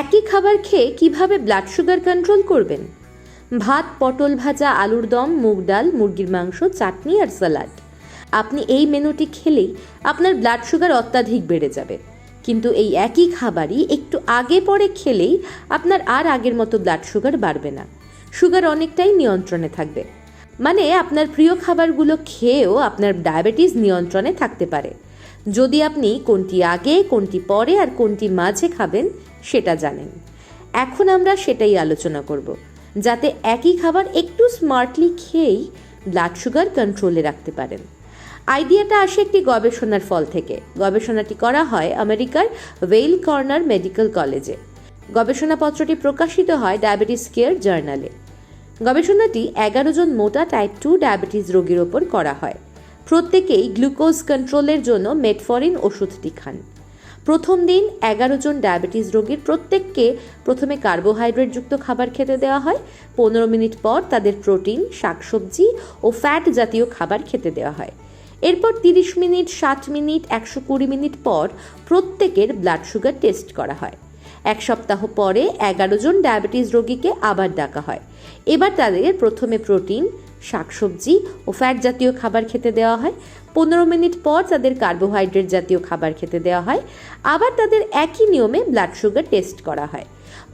একই খাবার খেয়ে কীভাবে ব্লাড সুগার কন্ট্রোল করবেন? ভাত, পটল ভাজা, আলুর দম, মুগ ডাল, মুরগির মাংস, চাটনি আর স্যালাড আপনি এই মেনুটি খেলেই আপনার ব্লাড সুগার অত্যাধিক বেড়ে যাবে। কিন্তু এই একই খাবারই একটু আগে পরে খেলেই আপনার আর আগের মতো ব্লাড সুগার বাড়বে না। সুগার অনেকটাই নিয়ন্ত্রণে থাকবে। মানে আপনার প্রিয় খাবারগুলো খেয়েও আপনার ডায়াবেটিস নিয়ন্ত্রণে থাকতে পারে। যদি আপনি কোনটি আগে, কোনটি পরে আর কোনটি মাঝে খাবেন সেটা জানেন। এখন আমরা সেটাই আলোচনা করব, যাতে একই খাবার একটু স্মার্টলি খেয়েই ব্লাড সুগার কন্ট্রোলে রাখতে পারেন। আইডিয়াটা আসে একটি গবেষণার ফল থেকে। গবেষণাটি করা হয় আমেরিকার ওয়েল কর্নার মেডিকেল কলেজে গবেষণাপত্রটি প্রকাশিত হয় ডায়াবেটিস কেয়ার জার্নালে গবেষণাটি এগারো জন মোটা টাইপ টু ডায়াবেটিস রোগীর ওপর করা হয়। প্রত্যেকেই গ্লুকোজ কন্ট্রোলের জন্য মেটফরিন ওষুধটি খান। প্রথম দিন এগারো জন ডায়াবেটিস রোগীর প্রত্যেককে প্রথমে কার্বোহাইড্রেটযুক্ত খাবার খেতে দেওয়া হয়। পনেরো মিনিট পর তাদের প্রোটিন, শাকসবজি ও ফ্যাট জাতীয় খাবার খেতে দেওয়া হয়। এরপর তিরিশ মিনিট, ষাট মিনিট, একশো কুড়ি মিনিট পর প্রত্যেকের ব্লাড সুগার টেস্ট করা হয়। এক সপ্তাহ পরে এগারো জন ডায়াবেটিস রোগীকে আবার ডাকা হয়। এবার তাদের প্রথমে প্রোটিন, শাকসবজি ও ফ্যাট জাতীয় খাবার খেতে দেওয়া হয়। পনেরো মিনিট পর তাদের কার্বোহাইড্রেট জাতীয় খাবার খেতে দেওয়া হয়। আবার তাদের একই নিয়মে ব্লাড সুগার টেস্ট করা হয়।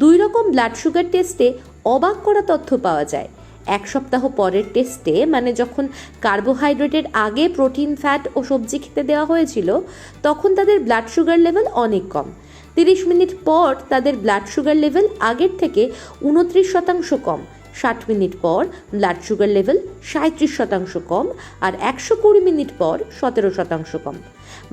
দুই রকম ব্লাড সুগার টেস্টে অবাক করা তথ্য পাওয়া যায়। এক সপ্তাহ পরের টেস্টে মানে যখন কার্বোহাইড্রেটের আগে প্রোটিন ফ্যাট ও সবজি খেতে দেওয়া হয়েছিল, তখন তাদের ব্লাড সুগার লেভেল অনেক কম। তিরিশ মিনিট পর তাদের ব্লাড সুগার লেভেল আগের থেকে উনত্রিশ শতাংশ কম। ষাট মিনিট পর ব্লাড সুগার লেভেল সাঁত্রিশ শতাংশ কম আর একশো কুড়ি মিনিট পর সতেরো শতাংশ কম।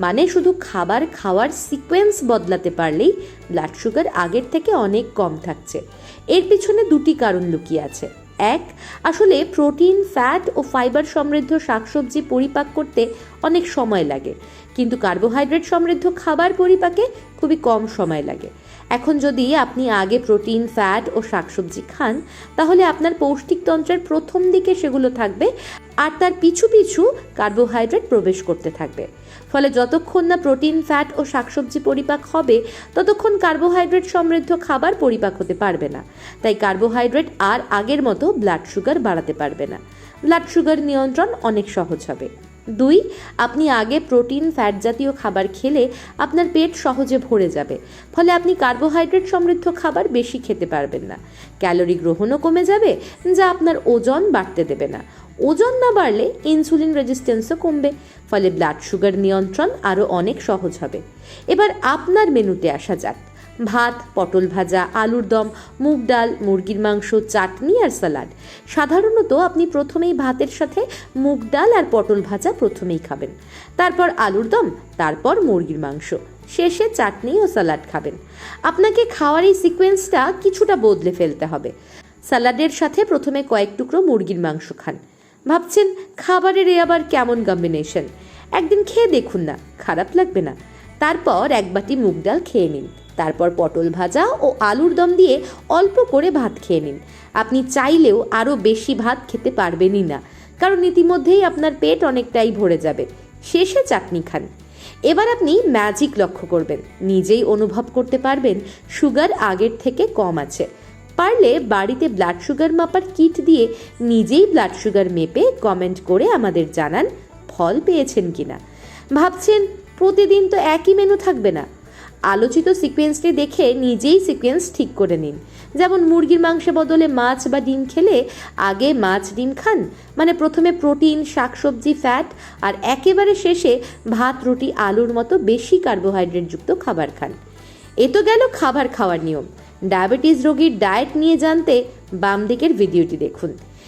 মানে শুধু খাবার খাওয়ার সিকোয়েন্স বদলাতে পারলেই ব্লাড সুগার আগের থেকে অনেক কম থাকছে। এর পিছনে দুটি কারণ লুকিয়ে আছে। এক, আসলে প্রোটিন, ফ্যাট ও ফাইবার সমৃদ্ধ শাকসবজি পরিপাক করতে অনেক সময় লাগে। কিন্তু কার্বোহাইড্রেট সমৃদ্ধ খাবার পরিপাকে খুবই কম সময় লাগে। এখন যদি আপনি আগে প্রোটিন, ফ্যাট ও শাকসবজি খান, তাহলে আপনার পৌষ্টিকতন্ত্রের প্রথম দিকে সেগুলো থাকবে আর তার পিছু পিছু কার্বোহাইড্রেট প্রবেশ করতে থাকবে। ফলে যতক্ষণ না প্রোটিন, ফ্যাট ও শাকসবজি পরিপাক হবে, ততক্ষণ কার্বোহাইড্রেট সমৃদ্ধ খাবার পরিপাক হতে পারবে না। তাই কার্বোহাইড্রেট আর আগের মতো ব্লাড সুগার বাড়াতে পারবে না। ব্লাড সুগার নিয়ন্ত্রণ অনেক সহজ হবে। দুই, আপনি আগে প্রোটিন, ফ্যাট জাতীয় খাবার খেলে আপনার পেট সহজে ভরে যাবে। ফলে আপনি কার্বোহাইড্রেট সমৃদ্ধ খাবার বেশি খেতে পারবেন না। ক্যালোরি গ্রহণও কমে যাবে, যা আপনার ওজন বাড়তে দেবে না। ওজন না বাড়লে ইনসুলিন রেজিস্ট্যান্সও কমবে, ফলে ব্লাড সুগার নিয়ন্ত্রণ আরও অনেক সহজ হবে। এবার আপনার মেনুতে আসা যাক। ভাত, পটল ভাজা, আলুর দম, মুগ ডাল, মুরগির মাংস, চাটনি আর স্যালাড সাধারণত আপনি প্রথমেই ভাতের সাথে মুগ ডাল আর পটল ভাজা প্রথমেই খাবেন। তারপর আলুর দম, তারপর মুরগির মাংস। শেষে চাটনি ও স্যালাড খাবেন। আপনাকে খাওয়ার এই সিকোয়েন্সটা কিছুটা বদলে ফেলতে হবে। স্যালাডের সাথে প্রথমে কয়েক টুকরো মুরগির মাংস খান। ভাবছেন, খাবারের এ আবার কেমন কম্বিনেশন একদিন খেয়ে দেখুন না, খারাপ লাগবে না। তারপর এক বাটি মুগ ডাল খেয়ে নিন। তারপর পটল ভাজা ও আলুর দম দিয়ে অল্প করে ভাত খেয়ে নিন। আপনি চাইলেও আরও বেশি ভাত খেতে পারবেনই না, কারণ ইতিমধ্যেই আপনার পেট অনেকটাই ভরে যাবে। শেষে চাটনি খান। এবার আপনি ম্যাজিক লক্ষ্য করবেন। নিজেই অনুভব করতে পারবেন সুগার আগের থেকে কম আছে। পারলে বাড়িতে ব্লাড সুগার মাপার কিট দিয়ে নিজেই ব্লাড সুগার মেপে কমেন্ট করে আমাদের জানান ফল পেয়েছেন কিনা। ভাবছেন, প্রতিদিন তো একই মেনু থাকবে না। আলোচিত সিকোয়েন্সটি দেখে নিজেই সিকোয়েন্স ঠিক করে নিন। যেমন মুরগির মাংসের বদলে মাছ বা ডিম খেলে আগে মাছ, ডিম খান। মানে প্রথমে প্রোটিন শাকসবজি ফ্যাট আর একেবারে শেষে ভাত, রুটি, আলুর মতো বেশি কার্বোহাইড্রেটযুক্ত খাবার খান। এ তো গেল খাবার খাওয়ার নিয়ম। ডায়াবেটিস রোগীর ডায়েট নিয়ে জানতে বাম দিকের ভিডিওটি দেখুন।